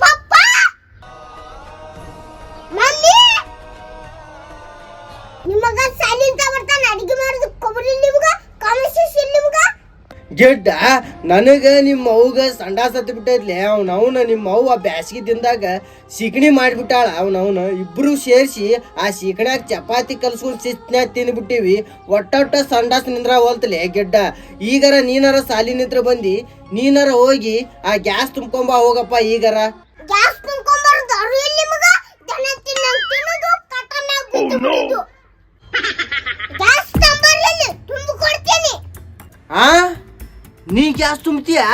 Papa mummy ನಿಮಗ ಸಾಲಿಂತ ಬರ್ತಾನ ಅಡಿಗೆ ಮಾಡೋದು ಕೊಬ್ಬರಿ ನಿಮ್ಗ ಕಾಮರ್ಸಿಸ್ ಇಲ್ಲ ನಿಮ್ಗ ಗಿಡ್ಡ ನನಗೆ ನಿಮ್ಮ ಅವ್ಗ ಸಂಡಾಸ ಹತ್ತಿ ಬಿಟ್ಟೈತ್ಲೆ ಅವ್ನ ಅವನ ನಿಮ್ಮ ಅವ್ವ ಬ್ಯಾಸಗಿ ದಿನದಾಗ ಸಿಗಣಿ ಮಾಡಿಬಿಟ್ಟಾಳ. ಅವ್ನ ಅವನ ಇಬ್ರು ಸೇರಿಸಿ ಆ ಸಿಗಣ್ಯಾಗ ಚಪಾತಿ ಕಲ್ಸ್ಕೊಂಡು ತಿಂದ್ಬಿಟ್ಟಿವಿ ಒಟ್ಟ ಒಟ್ಟ ಸಂಡಾಸ ನಿಂದ್ರ ಹೋಲ್ತಲೆ ಗಿಡ್ಡ. ಈಗರ ನೀನಾರ ಸಾಲಿ ನಿಂತ್ರ ಬಂದಿ ನೀನಾರ ಹೋಗಿ ಆ ಗ್ಯಾಸ್ ತುಂಬ್ಕೊಂಬ ಹೋಗಪ್ಪ ಈಗರ. ತುಂಬಿ ಆ? ನೀ ಗ್ಯಾಸ್ ತುಂಬ್ತೀಯಾ?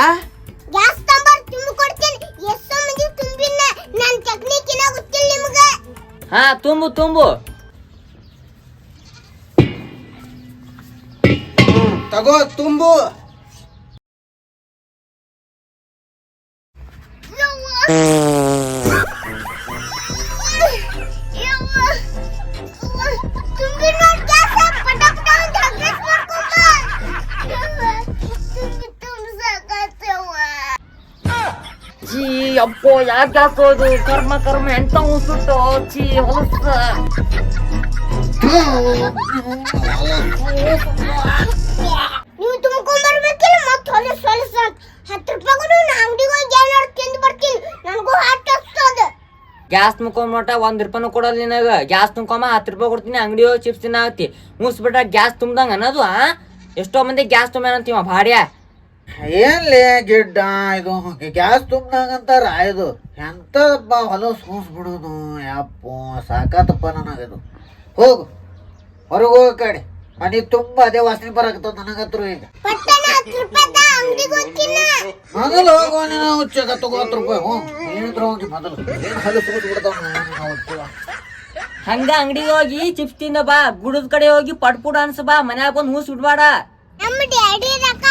ಗ್ಯಾಸ್ ತಂಬರ್ ತುಂಬಿ ಕೊಡ್ತೀನಿ. ಎಷ್ಟೋ ಮಂದಿ ತುಂಬಿನ ನನ್ನ ಟೆಕ್ನಿಕ್ ಏನ ಗೊತ್ತಿಲ್ಲ ನಿಮಗೆ. ಹಾ ತುಂಬು ತುಂಬು. ತಗೋ ತುಂಬು. ತುಂಬಿನ ಚೀ ಅಪ್ಪೋ ಯಾಕೆ ಹಾಕೋದು ಕರ್ಮ ಕರ್ಮ ಎಂತ ಉಸುಟ್ಟು ಚೀ ಹೊಲಸ. ನೀವು ತುಂಬ್ಕೊಂಬರ್ಬೇಕಿಲ್ಲ ಮತ್ತೆ ಹೊಲಸ ಹೊಲಸ ಹತ್ತು ರೂಪಾಯಿ ಕೊಡು ನಾ ಅಂಗಡಿಗೆ ಹೋಗಿ ತಿಂದು ಬರ್ತೀನಿ. ನನಗೂ ಹಾಟ್ ಹಸ್ತದ ಗ್ಯಾಸ್ ತುಂಬ್ಕೊಂಬಿಟ ಒಂದ್ ರೂಪಾಯಿನೂ ಕೊಡಲ್ಲ ನಿನಗ. ಗ್ಯಾಸ್ ತುಂಬ್ಕೊಂಬ ಹತ್ತು ರೂಪಾಯಿ ಕೊಡ್ತೀನಿ ಅಂಗಡಿ ಹೋಗಿ ಚಿಪ್ಸ್ ತಿನ್ನಾಕತಿ ಮುಸ್ಬಿಟ್ಟ ಗ್ಯಾಸ್ ತುಂಬ್ದಂಗ ಅನ್ನೋದು ಆ? ಎಷ್ಟೋ ಮಂದಿ ಗ್ಯಾಸ್ ತುಂಬ್ಯಾನಂತೀವ ಭಾಡ್ಯ ಏನ್ಲೇ ಗಿಡ್ಡ ಇದು ಗ್ಯಾಸ್ ತುಂಬಂತಾರ ಇದು. ಎಂತಪ್ಪ ಹೊಲಸ್ ಕೂಸ್ ಬಿಡೋದು ಸಾಕತ್ತಪ್ಪ ಸಾಕಾತಪ್ಪ ನನಗಿದು. ಹೋಗು ಹೊರಗೆ ಹೋಗ ಕಡೆ. ಮನೆ ತುಂಬ ಅದೇ ವಾಸನೆ ಬರಾಕತ್ತದ ನನಗತ್ರ ಈಗ. ಮೊದಲು ಹೋಗುವ ನೀನು ಹುಚ್ಚಗ ತಗೋತ್ ರೂಪಾಯಿ. ಹ್ಞೂ ಏನಿದ್ರು ಹೋಗಿ ಮೊದಲು. ಏನು ಹೊಲಸ್ ಕೂಸ್ ಬಿಡ್ತಾವ ಹಂಗ ಅಂಗಡಿಗೆ ಹೋಗಿ ಚಿಪ್ಸ್ ತಿಂದ ಬಾ. ಗುಡದ ಕಡೆ ಹೋಗಿ ಪಟ್ ಪುಡ್ ಅನ್ಸ ಬಾ. ಮನ್ಯಾಗ ಬಂದು ಹೂಸ್ ಬಿಡ್ಬೇಡ. ನಮ್ಮ ಡ್ಯಾಡಿ ರೊಕ್ಕ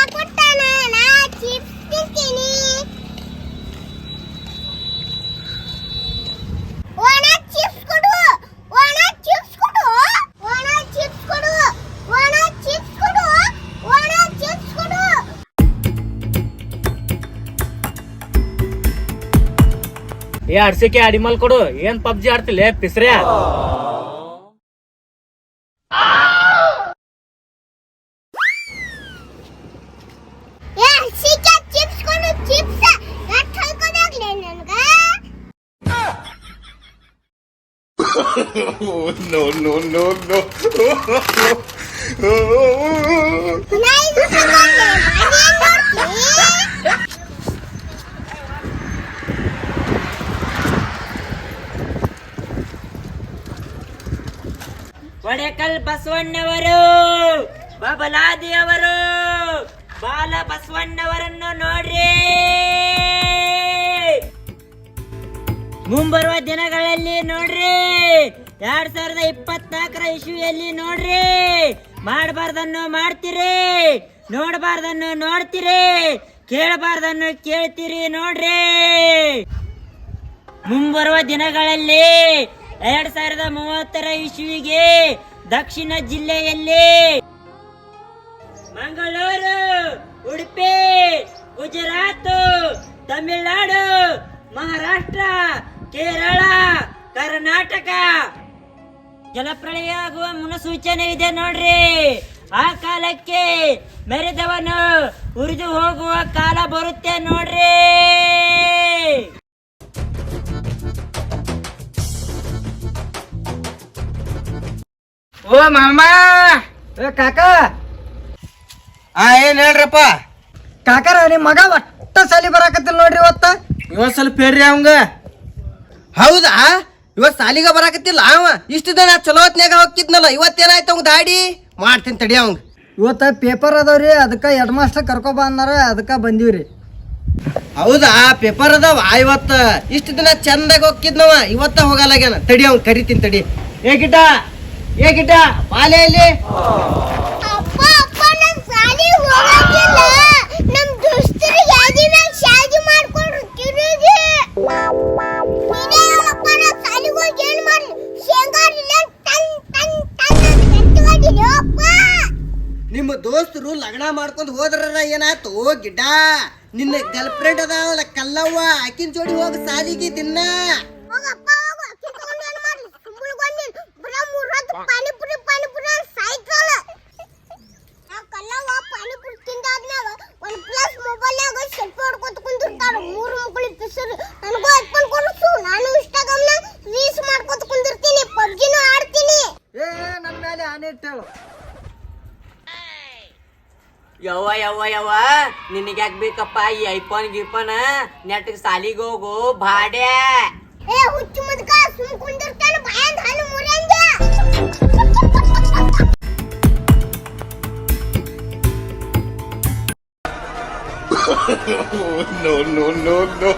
ಏ ಅಡ್ಸಿಕೆ ಅಡಿಮಲ್ ಕೊಡು. ಏನ್ ಪಬ್ಜಿ ಆಡ್ತಿಲ್ಲ? ಪಿಸ್ರೆ ಏ ಸಿಕ್ಕ ಚಿಪ್ಸ್ ಕೊಡು ಚಿಪ್ಸ್ ಎಷ್ಟ್ ಹಲ್ಕೋದಾಗ್ಲೇ ನನ್ಗ ನಾ ಇದು ತಗೊಂಡೆ, ಮನೇನ್ ನೋಡ್ತಿ? ಒಡೆಕಲ್ ಬಸವಣ್ಣವರು, ಬಬಲಾದಿಯವರು, ಬಾಲ ಬಸವಣ್ಣವರನ್ನು ನೋಡ್ರಿ. ಮುಂಬರುವ ದಿನಗಳಲ್ಲಿ ನೋಡ್ರಿ, ಎರಡ್ ಸಾವಿರದ ಇಪ್ಪತ್ನಾಲ್ಕರ ಇಸ್ವಿಯಲ್ಲಿ ನೋಡ್ರಿ. ಮಾಡಬಾರ್ದನ್ನು ಮಾಡ್ತೀರಿ, ನೋಡಬಾರ್ದನ್ನು ನೋಡ್ತೀರಿ, ಕೇಳಬಾರ್ದನ್ನು ಕೇಳ್ತೀರಿ ನೋಡ್ರಿ. ಮುಂಬರುವ ದಿನಗಳಲ್ಲಿ ಎರಡ್ ಸಾವಿರದ ಮೂವತ್ತರ ಇಸ್ವಿಗೆ ದಕ್ಷಿಣ ಜಿಲ್ಲೆಯಲ್ಲಿ ಮಂಗಳೂರು, ಉಡುಪಿ, ಗುಜರಾತ್, ತಮಿಳುನಾಡು, ಮಹಾರಾಷ್ಟ್ರ, ಕೇರಳ, ಕರ್ನಾಟಕ. ಜಲಪ್ರಳಯ ಆಗುವ ಮುನ್ಸೂಚನೆ ಇದೆ ನೋಡ್ರಿ. ಆ ಕಾಲಕ್ಕೆ ಮೆರೆದವನು ಉರಿದು ಹೋಗುವ ಕಾಲ ಬರುತ್ತೆ ನೋಡ್ರಿ. ಓ ಮಾಮ. ಏ ಕಾಕ. ಆ ಏನ್ ಹೇಳ್ರಪ್ಪ? ಕಾಕರ ನಿಮ್ ಮಗ ಒಟ್ಟ ಸಾಲಿ ಬರಾಕತ್ತಿಲ್ಲ ನೋಡ್ರಿ ಇವತ್ತ. ಇವತ್ ಸ್ವಲ್ಪ ಹೇಳ್ರಿ ಅವಂಗ. ಹೌದಾ? ಇವತ್ ಸಾಲಿಗ ಬರಾಕತ್ತಿಲ್ಲ ಅವ. ಇಷ್ಟು ದಿನ ಚಲೋ ಹೊತ್ನ್ಯಾಗ ಹೋಗಿದ್ನಲ್ಲ ಇವತ್ತೇನಾಯ್ತು ಅವಂಗ ದಾಡಿ? ಮಾಡ್ತೀನಿ ತಡಿ ಅವಂಗ. ಇವತ್ತ ಪೇಪರ್ ಅದಾವ್ರಿ ಅದಕ್ಕ ಹೆಡ್ ಮಾಸ್ಟರ್ ಕರ್ಕೊಬ ಅನ್ನಾರ ಅದಕ್ಕ ಬಂದೀವ್ರಿ ಹೌದಾ? ಪೇಪರ್ ಅದಾವ? ಇವತ್ತ ಇಷ್ಟು ದಿನ ಚಂದಾಗ ಹೋಗ್ತಿದ್ನವ ಇವತ್ತ ಹೋಗಲ್ಲಾಗ್ಯಾನ. ತಡಿ ಅವ್ನ್ ಕರಿತೀನಿ ತಡಿ. ಏ ಗಿಟ ಏ ಗಿಟ್ಟ ಅಪ್ಪ ಸಾಲಿ ಮಾಡ್ಕೊಂಡು ನಿಮ್ಮ ದೋಸ್ತರು ಲಗ್ನ ಮಾಡ್ಕೊಂಡು ಹೋದ್ರ ಏನಾಯ್ತು? ಗಿಡ ನಿನ್ನ ಗರ್ಲ್ ಫ್ರೆಂಡ್ ಅದಾವಲ್ಲ ಕಲ್ಲವ್ವ ಆಕಿನ ಜೋಡಿ ಹೋಗಿ ಸಾಲಿಗೆ ತಿನ್ನ. ಮಾಡಿ ಇಟ್ಟೇಳು ಯವ್ವ ಯವ್ವ ಯವ್ವ ನಿನಗ್ಯಾಕ್ ಬೇಕಪ್ಪ ಈ ಐಫೋನ್ ಗಿಫೋನ್ ನೆಟ್ ಸಾಲಿಗೆ ಹೋಗು ಬಾಡೆ ಏ ಹುಚ್ಚು ಮುದ್ಕ ಸುಮ್ ಕುಂದಿರ್ತಾನ ಬಾಯಂದ ಹಾಲು ಮುರಂಗ no no no no